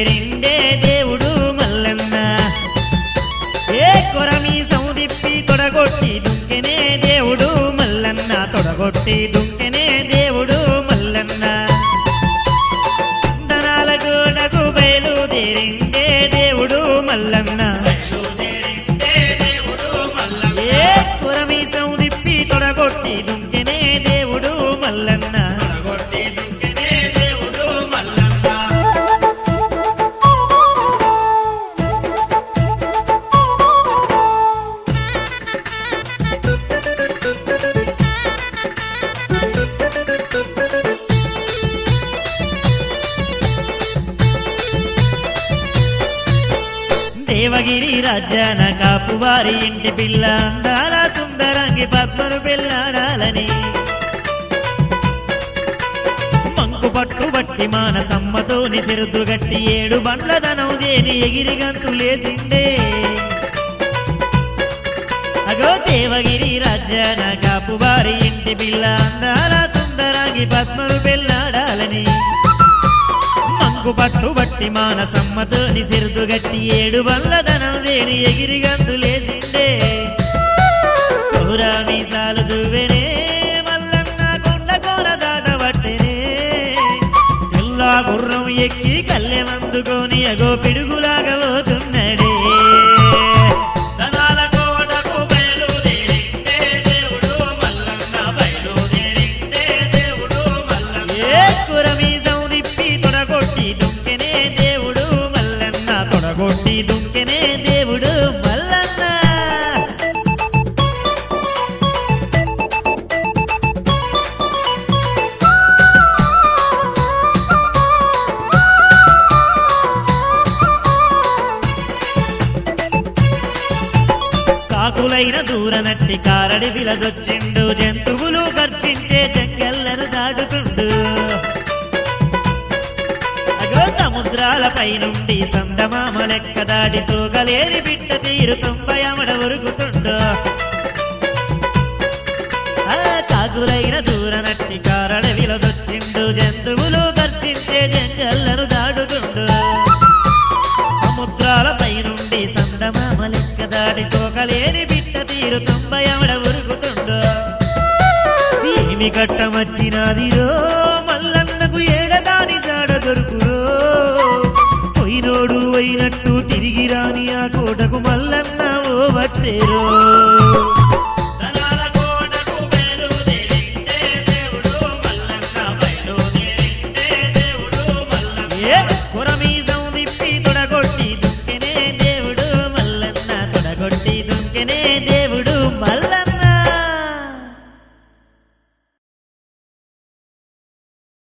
ఏడిండే దేవుడు మల్లన్న. ఏ కొరమీ సౌదిప్పి తొడగొట్టి దుంకెనే దేవుడు మల్లన్న. తొడగొట్టి దుంకె దేవగిరి రాజ్యాన కాపువారి ఇంటి పిల్ల అందాల సుందరంగి పద్మను పెళ్ళాడాలని. మంకు పట్టు బట్టి మానసమ్మతో నిసిరుదు గట్టి ఏడు బండ్ల ధనం దేని ఎగిరి గంతులేసిండే అగో దేవగిరి రాజ్యాన కాపువారి ఇంటి పిల్ల అందాల సుందరంగి పద్మను పెళ్ళాడాలని. మంకు పట్టు బట్టి మానసమ్మతో నిసిరుదు గట్టి ఏడు బండ్ల ధనం దేని ఎగిరి గంతులేసిండే కోరా మీసాలు దువ్వెనే మల్లన్న కొండ కోర దాటబట్టెనే తెల్లా గుర్రం ఎక్కి కళ్ళెమందుకొని అగో పిడుగులాగబోతున్నాయి కాకులైన దూరనట్టి కారడి విలదొచ్చిండు. జంతువులు గర్జించే జంగల్లను దాటుతుండు. అగో సముద్రాలపై నుండి సందమామ లెక్క దాడి తూగలేని బిడ్డ తీరు తొంభై అమడ ఉరుకుతుండు ఆ కాకులైన దూరనట్టి కారడి విలదొచ్చిండు. జంతువులు గర్జించే జంగల్లను దాటుతుండు. సముద్రాలపై నుండి సందమామ లెక్క దాడితో బిడ్డ తొంభై ఆవిడ ఉరుకుతుందో? ఏమి కట్టమచ్చినాదిరో? మల్లన్నకు ఏడదాని జాడ దొరుకురో? పోయినోడు అయినట్టు తిరిగి రాని ఆ కోటకు మల్లన్న ఓ బట్టేరో?